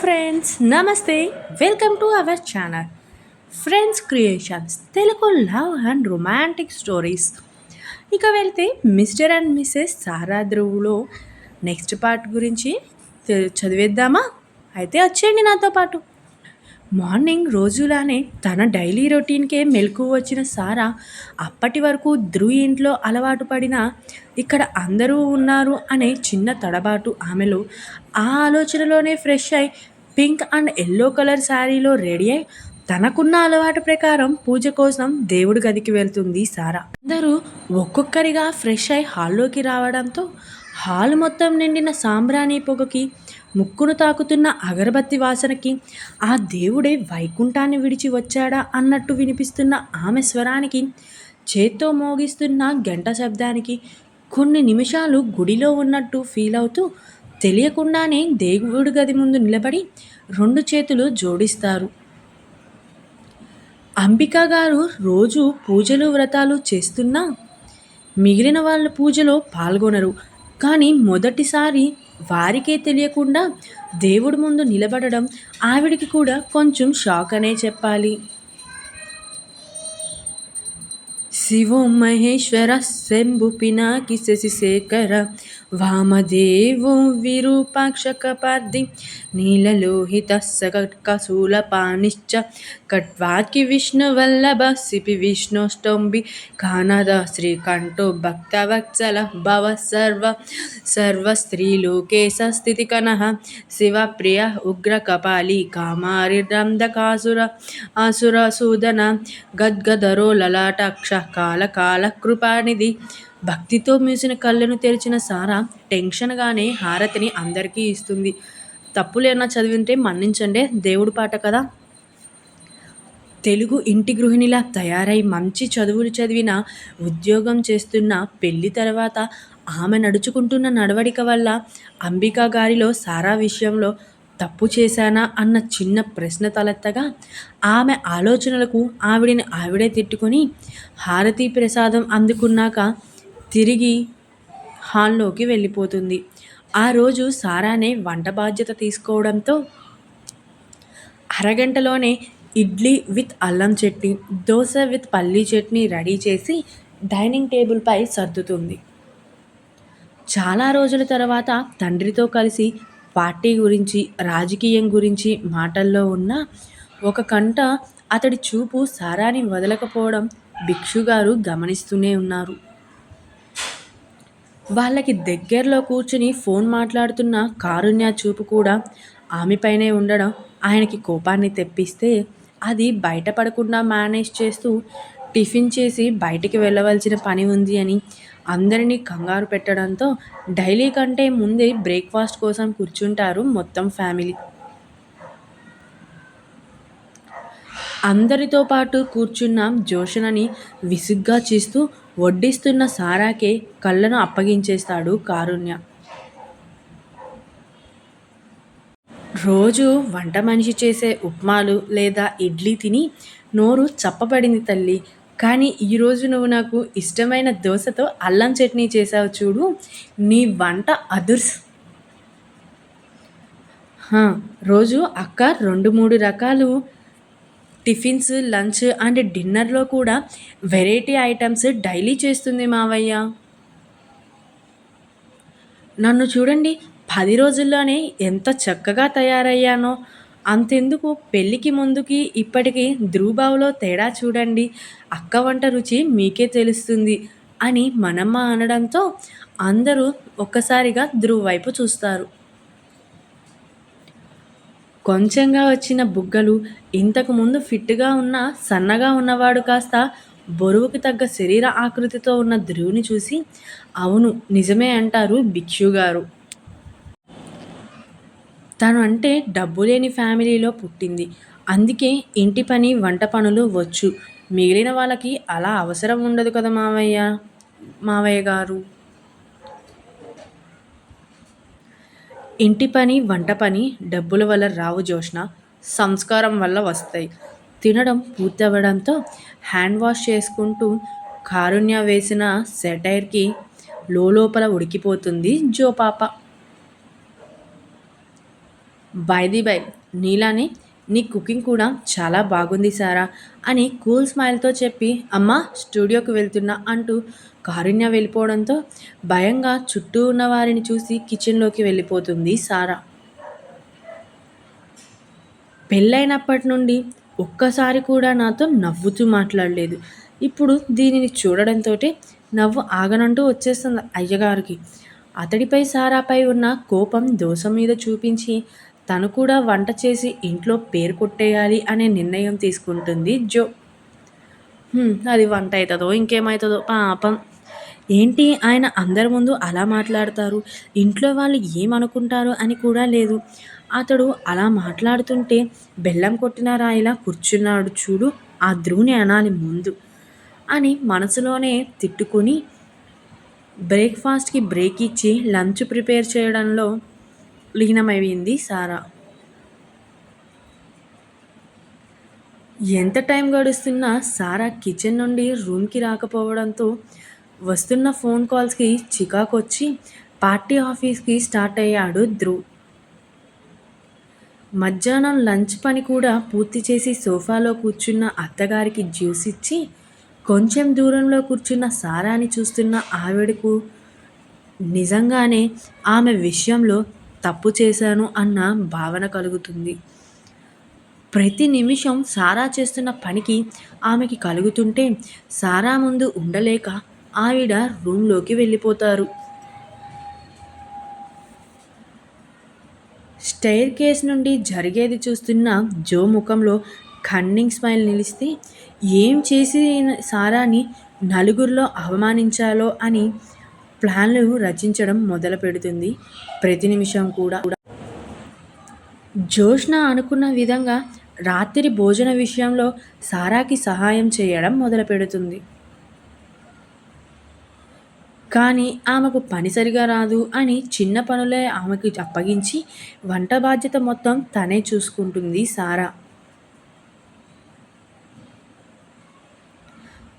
Friends నమస్తే welcome to our channel friends creations Telugu love and romantic stories ఇక వెళ్తే mister and missus సారా ధ్రువులో next part గురించి చదివేద్దామా? అయితే వచ్చేయండి నాతో పాటు. మార్నింగ్ రోజులానే తన డైలీ రొటీన్కే మెలకు వచ్చిన సారా అప్పటి వరకు ధ్రువ్ ఇంట్లో అలవాటు పడిన ఇక్కడ అందరూ ఉన్నారు అనే చిన్న తడబాటు ఆమెలో ఆ ఆలోచనలోనే ఫ్రెష్ అయి పింక్ అండ్ ఎల్లో కలర్ శారీలో రెడీ అయి తనకున్న అలవాటు ప్రకారం పూజ కోసం దేవుడి గదికి వెళ్తుంది సారా. అందరూ ఒక్కొక్కరిగా ఫ్రెష్ అయి హాల్లోకి రావడంతో హాల్ మొత్తం నిండిన సాంబ్రాణి పొగకి ముక్కును తాకుతున్న అగరబత్తి వాసనకి ఆ దేవుడే వైకుంఠాన్ని విడిచి వచ్చాడా అన్నట్టు వినిపిస్తున్న ఆమె స్వరానికి చేత్తో మోగిస్తున్న గంట శబ్దానికి కొన్ని నిమిషాలు గుడిలో ఉన్నట్టు ఫీల్ అవుతూ తెలియకుండానే దేవుడి గది ముందు నిలబడి రెండు చేతులు జోడిస్తారు. అంబిక గారు రోజు పూజలు వ్రతాలు చేస్తున్నా మిగిలిన వాళ్ళ పూజలో పాల్గొనరు. కానీ మొదటిసారి వారికే తెలియకుండా దేవుడి ముందు నిలబడడం ఆవిడికి కూడా కొంచెం షాక్ అనే చెప్పాలి. శివో మహేశ్వర శంభు పినాకి శశిశేఖర వామదేవో విరూపాక్ష కపార్ది నీలలోహిత సకటకశూల పానిశ్చ కట్వాకి విష్ణువల్లభ సిపి విష్ణోష్టంబి కానద శ్రీకంఠో భక్తవత్సల భవ సర్వ సర్వ సర్వస్త్రీలోకే సస్థితి శివ ప్రియ ఉగ్ర కపాలి కామారిరంధకాసుర అసురసూదన గద్గదరో లలాటాక్ష కాల కాల కృపానిధి. భక్తితో మూసిన కళ్ళను తెరిచిన సారా టెన్షన్గానే హారతిని అందరికీ ఇస్తుంది. తప్పులేనా చదివింటే మన్నించండి దేవుడి పాట కదా. తెలుగు ఇంటి గృహిణిలా తయారై మంచి చదువులు చదివిన ఉద్యోగం చేస్తున్న పెళ్ళి తర్వాత ఆమె నడుచుకుంటున్న నడవడిక వల్ల అంబికా గారిలో సారా విషయంలో తప్పు చేశానా అన్న చిన్న ప్రశ్న తలెత్తగా ఆమె ఆలోచనలకు ఆవిడని ఆవిడే తిట్టుకొని హారతి ప్రసాదం అందుకున్నాక తిరిగి హాల్లోకి వెళ్ళిపోతుంది. ఆ రోజు సారానే వంట బాధ్యత తీసుకోవడంతో అరగంటలోనే ఇడ్లీ విత్ అల్లం చట్నీ దోశ విత్ పల్లీ చట్నీ రెడీ చేసి డైనింగ్ టేబుల్పై సర్దుతుంది. చాలా రోజుల తర్వాత తండ్రితో కలిసి పార్టీ గురించి రాజకీయం గురించి మాటల్లో ఉన్న ఒక కంట అతడి చూపు సారాని వదలకపోవడం భిక్షుగారు గమనిస్తూనే ఉన్నారు. వాళ్ళకి దగ్గరలో కూర్చుని ఫోన్ మాట్లాడుతున్న కారుణ్య చూపు కూడా ఆమెపైనే ఉండడం ఆయనకి కోపాన్ని తెప్పిస్తే అది బయటపడకుండా మేనేజ్ చేస్తూ టిఫిన్ చేసి బయటికి వెళ్ళవలసిన పని ఉంది అని అందరినీ కంగారు పెట్టడంతో డైలీ కంటే ముందే బ్రేక్ఫాస్ట్ కోసం కూర్చుంటారు మొత్తం ఫ్యామిలీ. అందరితో పాటు కూర్చున్న జోషనని విసుగ్గా చూస్తూ వడ్డిస్తున్న సారాకే కళ్ళను అప్పగించేస్తాడు కారుణ్య. రోజు వంట మనిషి చేసే ఉప్మాలు లేదా ఇడ్లీ తిని నోరు చప్పబడింది తల్లి. కానీ ఈరోజు నువ్వు నాకు ఇష్టమైన దోశతో అల్లం చట్నీ చేసావు చూడు నీ వంట అదుర్స్. రోజు అక్క రెండు మూడు రకాలు టిఫిన్స్ లంచ్ అండ్ డిన్నర్లో కూడా వెరైటీ ఐటమ్స్ డైలీ చేస్తుంది మావయ్య. నన్ను చూడండి పది రోజుల్లోనే ఎంత చక్కగా తయారయ్యానో. అంతెందుకు పెళ్ళికి ముందుకి ఇప్పటికీ ధ్రువబావులో తేడా చూడండి. అక్క వంట రుచి మీకే తెలుస్తుంది అని మనమ్మ అనడంతో అందరూ ఒక్కసారిగా ధ్రువ్ వైపు చూస్తారు. కొంచెంగా వచ్చిన బుగ్గలు ఇంతకు ముందు ఫిట్గా ఉన్న సన్నగా ఉన్నవాడు కాస్త బరువుకి తగ్గ శరీర ఆకృతితో ఉన్న ధ్రువుని చూసి అవును నిజమే అంటారు భిక్షు గారు తను అంటే డబ్బు లేని ఫ్యామిలీలో పుట్టింది. అందుకే ఇంటి పని వంట పనులు వచ్చు. మిగిలిన వాళ్ళకి అలా అవసరం ఉండదు కదా మావయ్య మావయ్య గారు. ఇంటి పని వంట పని డబ్బుల వల్ల రావు జోష్న. సంస్కారం వల్ల వస్తాయి. తినడం పూర్తవ్వడంతో హ్యాండ్ వాష్ చేసుకుంటూ కారుణ్య వేసిన సెటైర్కి లోపల ఉడికిపోతుంది జో పాప. బైది బై నీలానే నీ కుకింగ్ కూడా చాలా బాగుంది సారా అని కూల్ స్మైల్తో చెప్పి అమ్మ స్టూడియోకి వెళ్తున్నా అంటూ కారుణ్య వెళ్ళిపోవడంతో భయంగా చుట్టూ ఉన్న వారిని చూసి కిచెన్లోకి వెళ్ళిపోతుంది సారా. పెళ్ళైనప్పటి నుండి ఒక్కసారి కూడా నాతో నవ్వుతూ మాట్లాడలేదు. ఇప్పుడు దీనిని చూడడంతో నవ్వు ఆగనంటూ వచ్చేస్తుంది అయ్యగారికి. అతడిపై సారాపై ఉన్న కోపం దోశ మీద చూపించి తను కూడా వంట చేసి ఇంట్లో పేరు కొట్టేయాలి అనే నిర్ణయం తీసుకుంటుంది జో. అది వంట అవుతుందో ఇంకేమవుతుందో పాపం. ఏంటి ఆయన అందరి ముందు అలా మాట్లాడతారు? ఇంట్లో వాళ్ళు ఏమనుకుంటారు అని కూడా లేదు. అతడు అలా మాట్లాడుతుంటే బెల్లం కొట్టిన రాయిలా కూర్చున్నాడు చూడు ఆ ధ్రువుని అనాలి ముందు అని మనసులోనే తిట్టుకుని బ్రేక్ఫాస్ట్కి బ్రేక్ ఇచ్చి లంచ్ ప్రిపేర్ చేయడంలో లీనమైంది సారా. ఎంత టైం గడుస్తున్నా సారా కిచెన్ నుండి రూమ్కి రాకపోవడంతో వస్తున్న ఫోన్ కాల్స్కి చికాకొచ్చి పార్టీ ఆఫీస్కి స్టార్ట్ అయ్యాడు ధ్రువ్. మధ్యాహ్నం లంచ్ పని కూడా పూర్తి చేసి సోఫాలో కూర్చున్న అత్తగారికి జ్యూస్ ఇచ్చి కొంచెం దూరంలో కూర్చున్న సారాని చూస్తున్న ఆవిడకు నిజంగానే ఆమె విషయంలో తప్పు చేశాను అన్న భావన కలుగుతుంది. ప్రతి నిమిషం సారా చేస్తున్న పనికి ఆమెకి కలుగుతుంటే సారా ముందు ఉండలేక ఆవిడ రూమ్లోకి వెళ్ళిపోతారు. స్టైర్ కేస్ నుండి జరిగేది చూస్తున్న జో ముఖంలో కన్నింగ్ స్మైల్ నిలిస్తే ఏం చేసి సారాని నలుగురిలో అవమానించాలో అని ప్లాన్లు రచించడం మొదలు పెడుతుంది. ప్రతి నిమిషం కూడా. జోష్న అనుకున్న విధంగా రాత్రి భోజన విషయంలో సారాకి సహాయం చేయడం మొదలు పెడుతుంది. కానీ ఆమెకు పని సరిగా రాదు అని చిన్న పనులే ఆమెకి అప్పగించి వంట బాధ్యత మొత్తం తనే చూసుకుంటుంది సారా.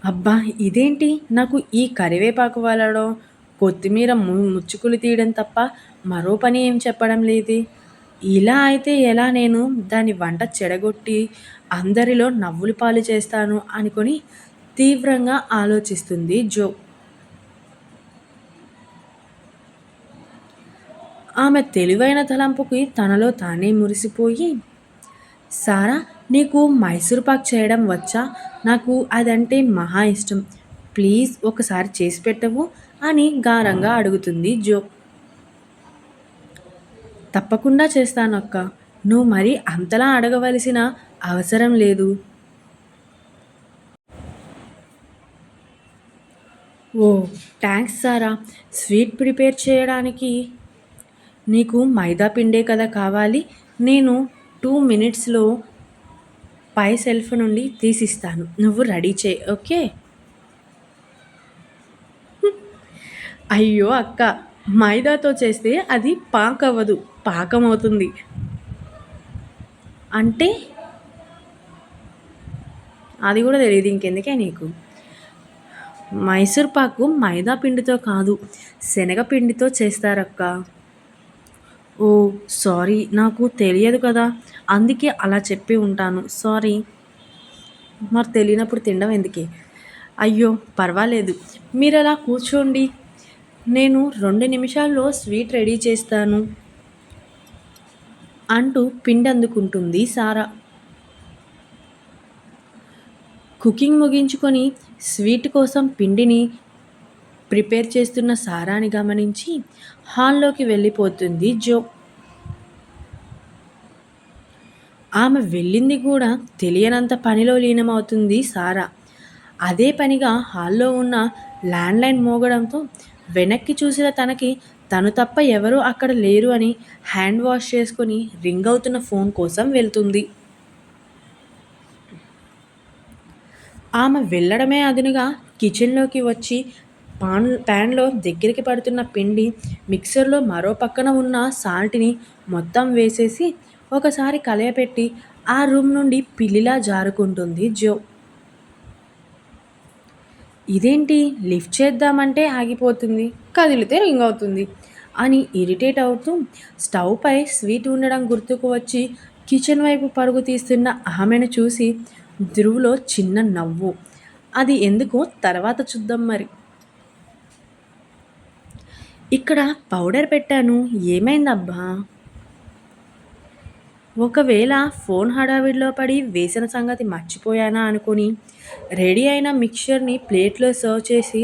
అబ్బా ఇదేంటి? నాకు ఈ కరివేపాకు వలడం కొత్తిమీర ముచ్చుకులు తీయడం తప్ప మరో పని ఏం చెప్పడం లేదు. ఇలా అయితే ఎలా నేను దాని వంట చెడగొట్టి అందరిలో నవ్వులు పాలు చేస్తాను అనుకొని తీవ్రంగా ఆలోచిస్తుంది జో. ఆమె తెలివైన తలంపుకి తనలో తానే మురిసిపోయి సారా నీకు మైసూర్ పాక్ చేయడం వచ్చా? నాకు అదంటే మహా ఇష్టం. ప్లీజ్ ఒకసారి చేసి పెట్టవు. అని గారంగా అడుగుతుంది జో. తప్పకుండా చేస్తానక్క. నువ్వు మరి అంతలా అడగవలసిన అవసరం లేదు. ఓ థ్యాంక్స్ సారా. స్వీట్ ప్రిపేర్ చేయడానికి నీకు మైదా పిండే కదా కావాలి. నేను టూ మినిట్స్లో పై సెల్ఫ్ నుండి తీసిస్తాను. నువ్వు రెడీ చేయి ఓకే? అయ్యో అక్క మైదాతో చేస్తే అది పాకవ్వదు అవ్వదు అంటే? అది కూడా తెలియదు ఇంకెందుకే నీకు? మైసూర్ పాకు మైదా పిండితో కాదు శనగపిండితో చేస్తారక్క. ఓ సారీ నాకు తెలియదు కదా. అందుకే అలా చెప్పి ఉంటాను సారీ. మరి తెలియనప్పుడు తినడం ఎందుకే? అయ్యో పర్వాలేదు. మీరు అలా కూర్చోండి. నేను రెండు నిమిషాల్లో స్వీట్ రెడీ చేస్తాను అంటూ పిండి అందుకుంటుంది సారా. కుకింగ్ ముగించుకొని స్వీట్ కోసం పిండిని ప్రిపేర్ చేస్తున్న సారాని గమనించి హాల్లోకి వెళ్ళిపోతుంది జో. ఆమె వెళ్ళింది కూడా తెలియనంత పనిలో లీనమవుతుంది సారా. అదే పనిగా హాల్లో ఉన్న ల్యాండ్లైన్ మోగడంతో వెనక్కి చూసిన తనకి తను తప్ప ఎవరూ అక్కడ లేరు అని హ్యాండ్ వాష్ చేసుకొని రింగ్ అవుతున్న ఫోన్ కోసం వెళ్తుంది. ఆమె వెళ్ళడమే అదునుగా కిచెన్లోకి వచ్చి పాన్ ప్యాన్లో దగ్గరికి పడుతున్న పిండి మిక్సర్లో మరో పక్కన ఉన్న సాల్ట్ని మొత్తం వేసేసి ఒకసారి కలయపెట్టి ఆ రూమ్ నుండి పిల్లిలా జారుకుంటుంది జో. ఇదేంటి? లిఫ్ట్ చేద్దామంటే ఆగిపోతుంది. కదిలితే రింగ్ అవుతుంది. అని ఇరిటేట్ అవుతూ స్టవ్పై స్వీట్ ఉండడం గుర్తుకు వచ్చి కిచెన్ వైపు పరుగు తీస్తున్న ఆమెను చూసి ధ్రువులో చిన్న నవ్వు. అది ఎందుకో తర్వాత చూద్దాం మరి. ఇక్కడ పౌడర్ పెట్టాను. ఏమైందబ్బా? ఒకవేళ ఫోన్ హడావిడిలో పడి వేసిన సంగతి మర్చిపోయానా అనుకుని రెడీ అయిన మిక్చర్ని ప్లేట్లో సర్వ్ చేసి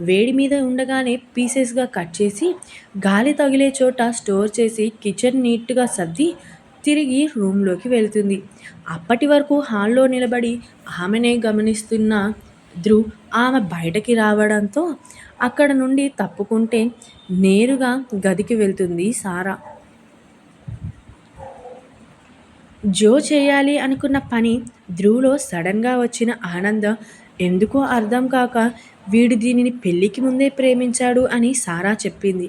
వేడి మీద ఉండగానే పీసెస్గా కట్ చేసి గాలి తగిలే చోట స్టోర్ చేసి కిచెన్ నీట్గా సర్ది తిరిగి రూమ్లోకి వెళ్తుంది. అప్పటి వరకు హాల్లో నిలబడి ఆమెనే గమనిస్తున్న ధ్రువ్ ఆమె బయటకి రావడంతో అక్కడ నుండి తప్పుకుంటే నేరుగా గదికి వెళ్తుంది సారా. జో చేయాలి అనుకున్న పని ధ్రువులో సడన్గా వచ్చిన ఆనందం ఎందుకో అర్థం కాక వీడు దీనిని పెళ్ళికి ముందే ప్రేమించాడు అని సారా చెప్పింది.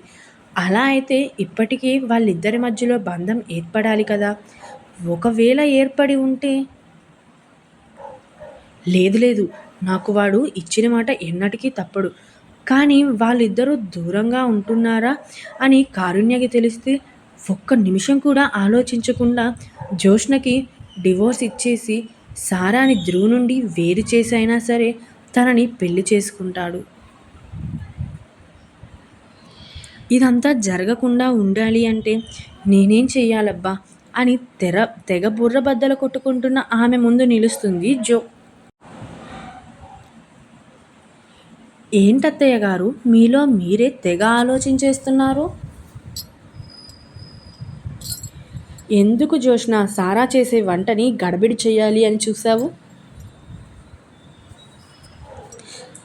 అలా అయితే ఇప్పటికీ వాళ్ళిద్దరి మధ్యలో బంధం ఏర్పడాలి కదా. ఒకవేళ ఏర్పడి ఉంటే? లేదు లేదు నాకు వాడు ఇచ్చిన మాట ఎన్నటికీ తప్పడు. కానీ వాళ్ళిద్దరూ దూరంగా ఉంటున్నారా అని కారుణ్యకి తెలిస్తే ఒక్క నిమిషం కూడా ఆలోచించకుండా జోష్నకి డివోర్స్ ఇచ్చేసి సారాని ధ్రువ్ నుండి వేరు చేసైనా సరే తనని పెళ్ళి చేసుకుంటాడు. ఇదంతా జరగకుండా ఉండాలి అంటే నేనేం చెయ్యాలబ్బా అని తెర తెగ బుర్ర బద్దలు కొట్టుకుంటున్న ఆమె ముందు నిలుస్తుంది జో. ఏంటత్తయ్య గారు మీలో మీరే తెగ ఆలోచించేస్తున్నారు? ఎందుకు జోష్న సారా చేసే వంటని గడబిడి చేయాలి అని చూసావు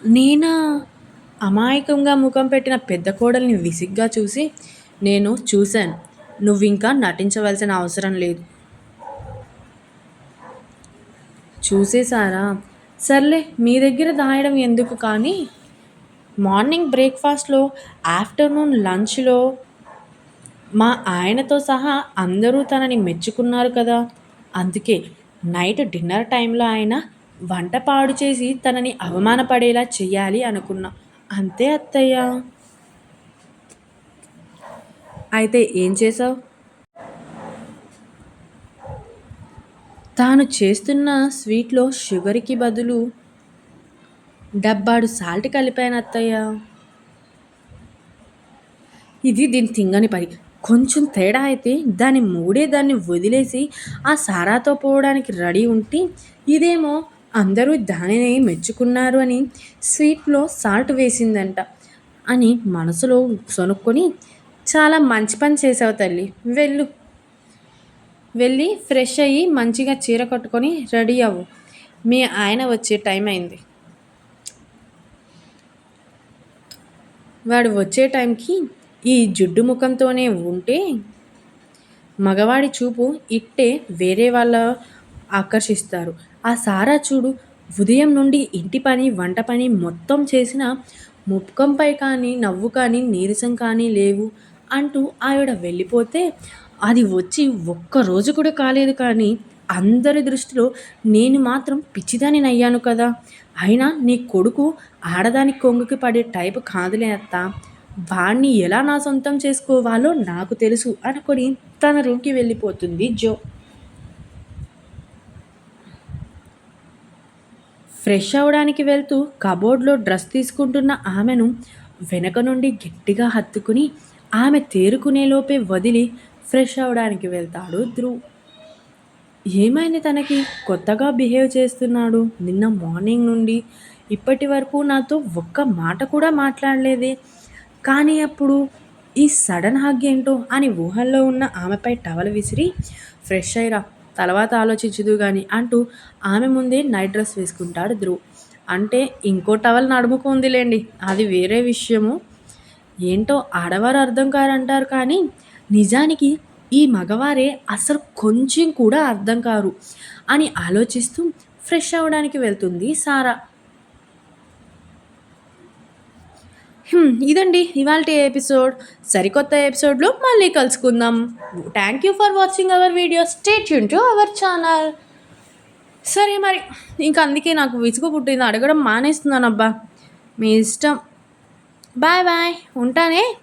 నేనా? అమాయకంగా ముఖం పెట్టిన పెద్ద కోడల్ని విసిగ్గా చూసి నేను చూశాను. నువ్వు ఇంకా నటించవలసిన అవసరం లేదు. చూసేసారా సర్లే మీ దగ్గర దాయడం ఎందుకు కానీ? మార్నింగ్ బ్రేక్ఫాస్ట్లో ఆఫ్టర్నూన్ లంచ్లో మా ఆయనతో సహా అందరూ తనని మెచ్చుకున్నారు కదా. అందుకే నైట్ డిన్నర్ టైంలో ఆయన వంట పాడు చేసి తనని అవమానపడేలా చెయ్యాలి అనుకున్నా. అంతే అత్తయ్య. అయితే ఏం చేసావు తాను చేస్తున్న స్వీట్లో షుగర్కి బదులు డబ్బాడు సాల్ట్ కలిపాను అత్తయ్య. ఇది దీని తింగని పని. కొంచెం తేడా అయితే దాని మూడే దాన్ని వదిలేసి ఆ సారాతో పోవడానికి రెడీ ఉంటే ఇదేమో అందరూ దానిని మెచ్చుకున్నారు అని స్వీట్లో సాల్ట్ వేసిందంట అని మనసులో సొనుక్కొని చాలా మంచి పని చేసావు తల్లి వెళ్ళు. వెళ్ళి ఫ్రెష్ అయ్యి మంచిగా చీర కట్టుకొని రెడీ అవ్వు మీ ఆయన వచ్చే టైం అయింది. వాడు వచ్చే టైంకి ఈ జిడ్డు ముఖంతోనే ఉంటే మగవాడి చూపు ఇట్టే వేరే వాళ్ళ ఆకర్షిస్తారు. ఆ సారా చూడు ఉదయం నుండి ఇంటి పని వంట పని మొత్తం చేసిన ముఖంపై కానీ నవ్వు కానీ నీరసం కానీ లేవు అంటూ ఆవిడ వెళ్ళిపోతే అది వచ్చి ఒక్క రోజు కూడా కాలేదు కానీ అందరి దృష్టిలో నేను మాత్రం పిచ్చిదాని అయ్యాను కదా. అయినా నీ కొడుకు ఆడదాని కొంగుకి పడే టైపు కాదులే అత్త. వాణ్ణి ఎలా నా సొంతం చేసుకోవాలో నాకు తెలుసు అనుకొని తన రూమ్కి వెళ్ళిపోతుంది జో. ఫ్రెష్ అవడానికి వెళ్తూ కబోర్డ్లో డ్రెస్ తీసుకుంటున్న ఆమెను వెనక నుండి గట్టిగా హత్తుకుని ఆమె తేరుకునేలోపే వదిలి ఫ్రెష్ అవడానికి వెళ్తాడు ధ్రువ్. ఏమైంది తనకి? కొత్తగా బిహేవ్ చేస్తున్నాడు. నిన్న మార్నింగ్ నుండి ఇప్పటి వరకు నాతో ఒక్క మాట కూడా మాట్లాడలేదే. కానీ అప్పుడు ఈ సడన్ హగ్ ఏంటో అని ఊహల్లో ఉన్న ఆమెపై టవల్ విసిరి ఫ్రెష్ అయ్యిరా తర్వాత ఆలోచించదు కానీ అంటూ ఆమె ముందే నైట్ డ్రెస్ వేసుకుంటాడు ధ్రువ్. అంటే ఇంకో టవల్ నడుముకు ఉందిలేండి అది వేరే విషయము. ఏంటో ఆడవారు అర్థం కారంటారు కానీ నిజానికి ఈ మగవారే అసలు కొంచెం కూడా అర్థం కారు అని ఆలోచిస్తూ ఫ్రెష్ అవ్వడానికి వెళ్తుంది సారా. ఇదండి ఇవాళ ఎపిసోడ్. సరికొత్త ఎపిసోడ్లో మళ్ళీ కలుసుకుందాం. Thank you for watching our video stay tuned to channel సరే మరి ఇంకా అందుకే నాకు విసుగు పుట్టింది. అడగడం మానేస్తున్నాను అబ్బా మీ ఇష్టం. బాయ్ బాయ్ ఉంటానే?